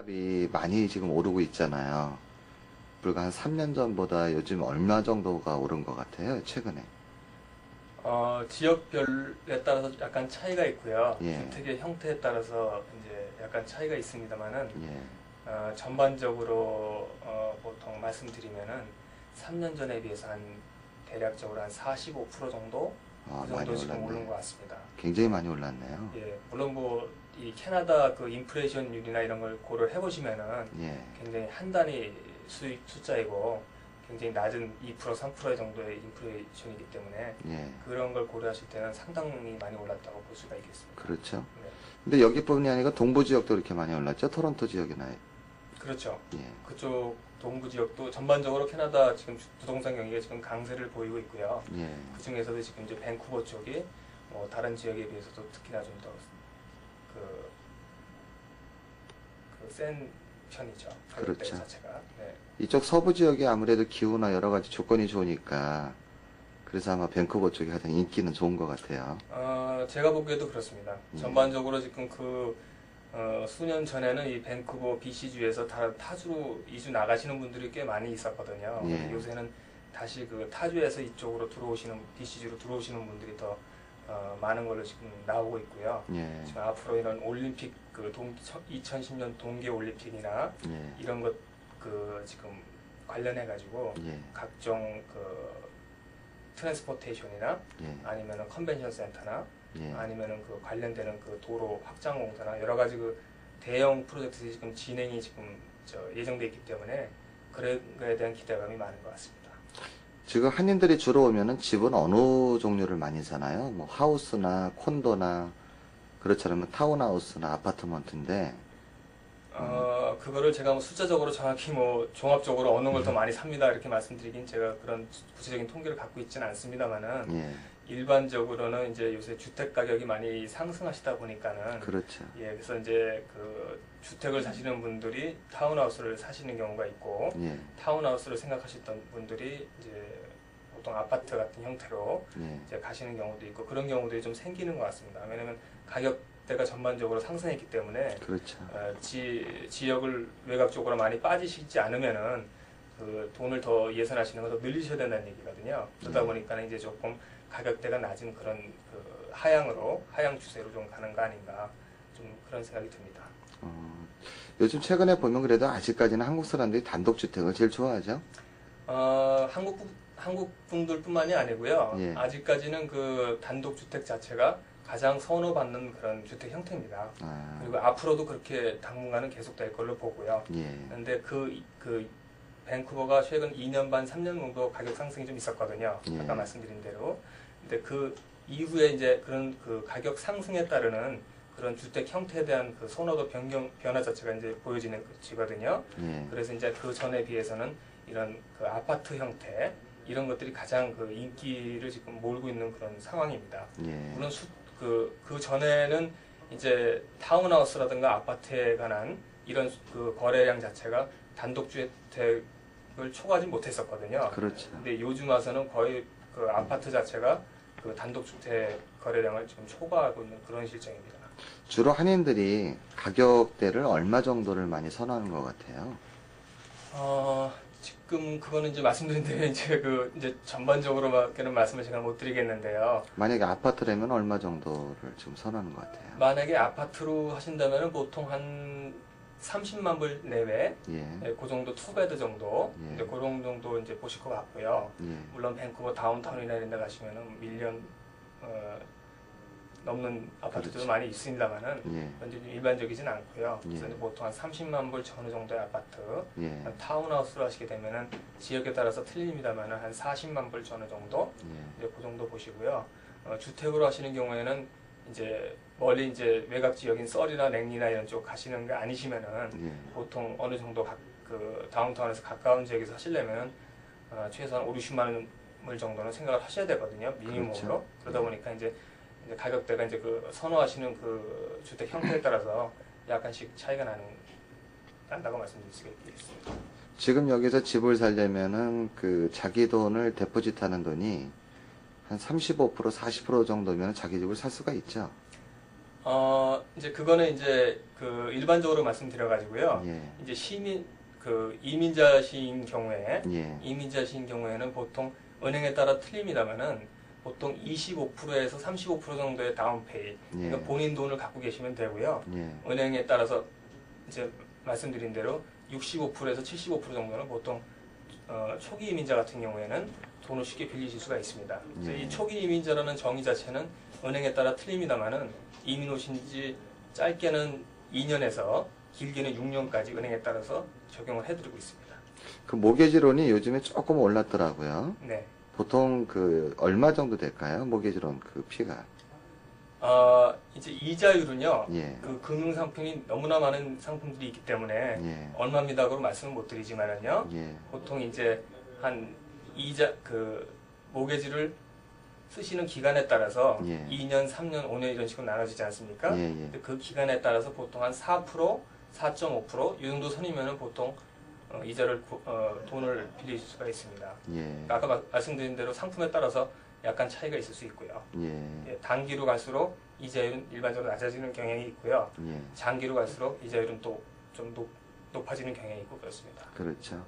집값이 많이 지금 오르고 있잖아요. 불과 한 3년 전보다 요즘 얼마 정도가 오른 것 같아요, 최근에. 어, 지역별에 따라서 약간 차이가 있고요. 예. 주택의 형태에 따라서 이제 약간 차이가 있습니다만은 예. 어, 전반적으로 어, 보통 말씀드리면은 3년 전에 비해서 한 대략적으로 한 45% 정도 아, 그 많이 정도 지금 오른 것 올랐네. 같습니다. 굉장히 많이 올랐네요. 예, 물론 뭐 이 캐나다 그 인플레이션율이나 이런 걸 고려를 해보시면은 예. 굉장히 한 단위 수익 숫자이고 굉장히 낮은 2% 3% 정도의 인플레이션이기 때문에 예. 그런 걸 고려하실 때는 상당히 많이 올랐다고 볼 수가 있겠습니다. 그렇죠. 네. 근데 여기뿐이 아니라 동부 지역도 이렇게 많이 올랐죠? 토론토 지역이나. 그렇죠. 예. 그쪽 동부 지역도 전반적으로 캐나다 지금 부동산 경기가 지금 강세를 보이고 있고요. 예. 그 중에서도 지금 이제 밴쿠버 쪽이 뭐 다른 지역에 비해서도 특히나 좀 더 그 그센 편이죠. 가격대 그렇죠. 자체가. 네. 이쪽 서부 지역이 아무래도 기후나 여러 가지 조건이 좋으니까 그래서 아마 밴쿠버 쪽이 가장 인기는 좋은 것 같아요. 어, 제가 보기에도 그렇습니다. 예. 전반적으로 지금 그 어, 수년 전에는 이 밴쿠버 BC주에서 다 타주로 이주 나가시는 분들이 꽤 많이 있었거든요. 예. 요새는 다시 그 타주에서 이쪽으로 들어오시는 BC주로 들어오시는 분들이 더 어, 많은 걸로 지금 나오고 있고요. 예. 지금 앞으로 이런 올림픽 그 동, 2010년 동계 올림픽이나 예. 이런 것 그 지금 관련해 가지고 예. 각종 그 트랜스포테이션이나 예. 아니면은 컨벤션 센터나 예. 아니면은 그 관련되는 그 도로 확장 공사나 여러 가지 그 대형 프로젝트들이 지금 진행이 지금 저 예정돼 있기 때문에 그런 거에 대한 기대감이 많은 것 같습니다. 지금 한인들이 주로 오면은 집은 어느 종류를 많이 사나요? 뭐 하우스나 콘도나 그렇지 않으면 타운하우스나 아파트먼트인데 어 그거를 제가 뭐 숫자적으로 정확히 뭐 종합적으로 어느 걸 더 많이 삽니다 이렇게 말씀드리긴 제가 그런 구체적인 통계를 갖고 있지는 않습니다만은 예. 일반적으로는 이제 요새 주택 가격이 많이 상승하시다 보니까는 그렇죠. 예 그래서 이제 그 주택을 사시는 분들이 타운하우스를 사시는 경우가 있고 예. 타운하우스를 생각하셨던 분들이 이제 보통 아파트 같은 형태로 예. 이제 가시는 경우도 있고 그런 경우들이 좀 생기는 것 같습니다. 왜냐하면 가격대가 전반적으로 상승했기 때문에 그렇죠. 어, 지, 지역을 외곽 쪽으로 많이 빠지시지 않으면은 그 돈을 더 예산하시는 걸 더 늘리셔야 된다는 얘기거든요. 그러다 음. 보니까 이제 조금 가격대가 낮은 그런 그 하향으로 하향 추세로 좀 가는 거 아닌가 좀 그런 생각이 듭니다. 어, 요즘 최근에 보면 그래도 아직까지는 한국 사람들이 단독주택을 제일 좋아하죠. 어, 한국 분- 한국 분들뿐만이 아니고요. 예. 아직까지는 그 단독 주택 자체가 가장 선호받는 그런 주택 형태입니다. 아, 그리고 앞으로도 그렇게 당분간은 계속될 걸로 보고요. 예. 그런데 그, 그 밴쿠버가 최근 2년 반, 3년 정도 가격 상승이 좀 있었거든요. 예. 아까 말씀드린 대로. 근데 그 이후에 이제 그런 그 가격 상승에 따르는 그런 주택 형태에 대한 그 선호도 변경, 변화 자체가 이제 보여지는 지거든요. 예. 그래서 이제 그 전에 비해서는 이런 그 아파트 형태 이런 것들이 가장 그 인기를 지금 몰고 있는 그런 상황입니다. 예. 물론 수, 그, 그 전에는 이제 타운하우스라든가 아파트에 관한 이런 수- 그 거래량 자체가 단독주택 을 초과하지 못했었거든요. 그렇죠. 근데 요즘 와서는 거의 그 아파트 자체가 그 단독주택 거래량을 지금 초과하고 있는 그런 실정입니다. 주로 한인들이 가격대를 얼마 정도를 많이 선호하는 것 같아요. 어, 지금 그거는 이제 말씀드린 대로 이제 그 이제 전반적으로밖에는 말씀을 제가 못 드리겠는데요. 만약에 아파트라면 얼마 정도를 지금 선호하는 것 같아요. 만약에 아파트로 하신다면 보통 한 30만 불 내외, 예. 네, 그 정도 투베드 정도, 예. 이제 그런 정도 이제 보실 것 같고요. 예. 물론 밴쿠버 다운타운이나 이런 데 가시면은 밀리언 어, 넘는 아파트도 그렇죠. 많이 있습니다만은 예. 현재 일반적이진 않고요. 그래서 예. 이제 보통 한 30만 불 전후 정도의 아파트, 예. 한 타운하우스로 하시게 되면은 지역에 따라서 틀립니다만은 한 40만 불 전후 정도, 예. 이제 그 정도 보시고요. 어, 주택으로 하시는 경우에는 이제 멀리 이제 외곽 지역인 썰이나 랭리나 이런 쪽 가시는 게 아니시면은 예. 보통 어느 정도 가, 그 다운타운에서 가까운 지역에서 하시려면 어, 최소한 5, 60만 원 정도는 생각을 하셔야 되거든요. 미니멈으로. 그렇죠. 그러다 보니까 이제, 이제 가격대가 이제 그 선호하시는 그 주택 형태에 따라서 약간씩 차이가 나는 난다고 말씀드릴 수가 있겠습니다. 지금 여기서 집을 살려면은 그 자기 돈을 데포짓 하는 돈이 한 35% 40% 정도면 자기 집을 살 수가 있죠. 어, 이제 그거는 이제 그 일반적으로 말씀드려 가지고요. 예. 이제 시민 그 이민자신 경우에 예. 이민자신 경우에는 보통 은행에 따라 틀립니다만은 보통 25%에서 35% 정도의 다운페이 예. 그러니까 본인 돈을 갖고 계시면 되고요. 예. 은행에 따라서 이제 말씀드린 대로 65%에서 75% 정도는 보통 어, 초기 이민자 같은 경우에는 돈을 쉽게 빌리실 수가 있습니다. 그래서 예. 이 초기 이민자라는 정의 자체는 은행에 따라 틀립니다만은 이민 오신 지 짧게는 2년에서 길게는 6년까지 은행에 따라서 적용을 해드리고 있습니다. 그 모계지론이 요즘에 조금 올랐더라고요. 네. 보통 그 얼마 정도 될까요? 모계지론 그 피가. 어, 이제 이자율은요. 예. 그 금융 상품이 너무나 많은 상품들이 있기 때문에 예. 얼마입니다고 말씀은 못 드리지만은요. 예. 보통 이제 한 이자 그 모계지를 쓰시는 기간에 따라서 예. 2년, 3년, 5년 이런 식으로 나눠지지 않습니까? 예. 예. 그 기간에 따라서 보통 한 4%, 4.5%이 정도 선이면은 보통 어, 이자를 구- 어, 돈을 빌리실 수가 있습니다. 예. 아까 마- 말씀드린 대로 상품에 따라서 약간 차이가 있을 수 있고요. 예. 예, 단기로 갈수록 이자율은 일반적으로 낮아지는 경향이 있고요. 예. 장기로 갈수록 이자율은 또 좀 높아지는 경향이 있고 그렇습니다. 그렇죠.